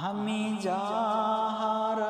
আমি যাহারাইছি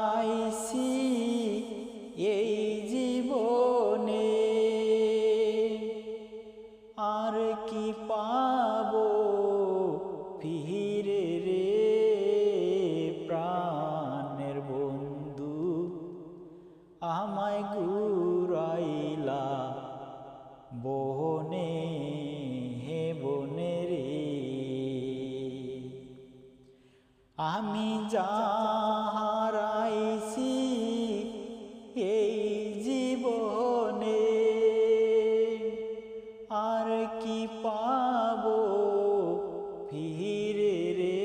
যাহারাইছি এই জীবনে। আর কি পাবো ফিরে রে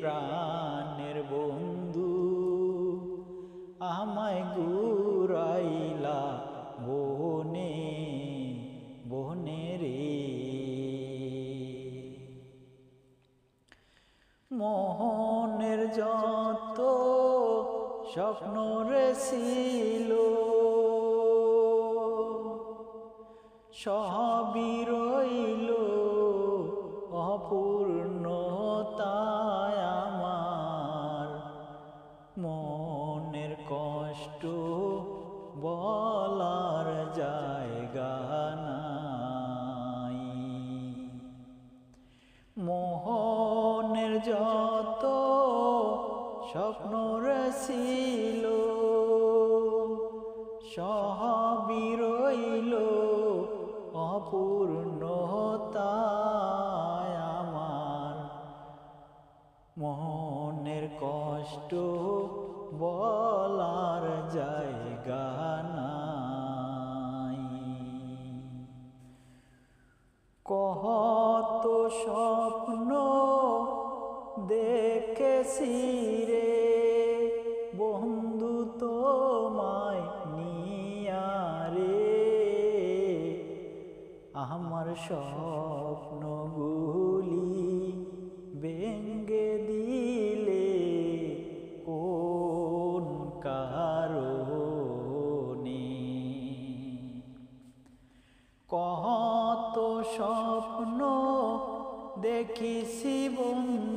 প্রাণের বন্ধু? আমায় গুরাইলা বনে বনে রে। মোহনের যত স্বপ্ন রে ছিল স্বপ্ন ছিল সবই রইল অপূর্ণতায় আমার। মনের কষ্ট বলার জায়গা নাই। কহত স্বপ্ন দেখেছি রে। বন্ধু তোমায় নিয়ারে আমার স্বপ্নগুলি বেঙ্গে দিলে কোন কারণে? কত স্বপ্ন দেখিছি বন্ধু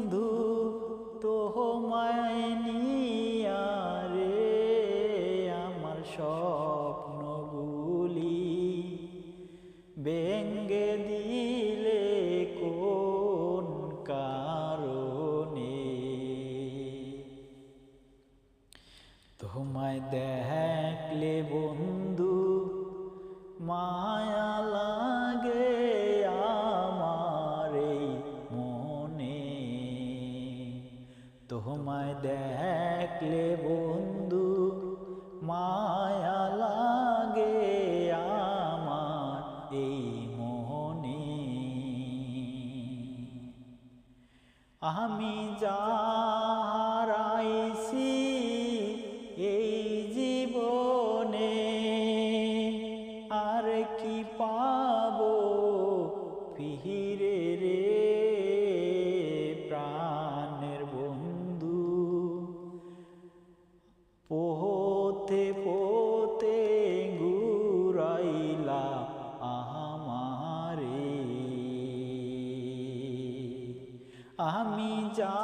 তোমায় দেখলে বন্ধু, মায়া লাগে আমার এই মনে। তোমায় দেখলে বন্ধু, মায়া লাগে আমার এই মনে। আমি যা আমি যা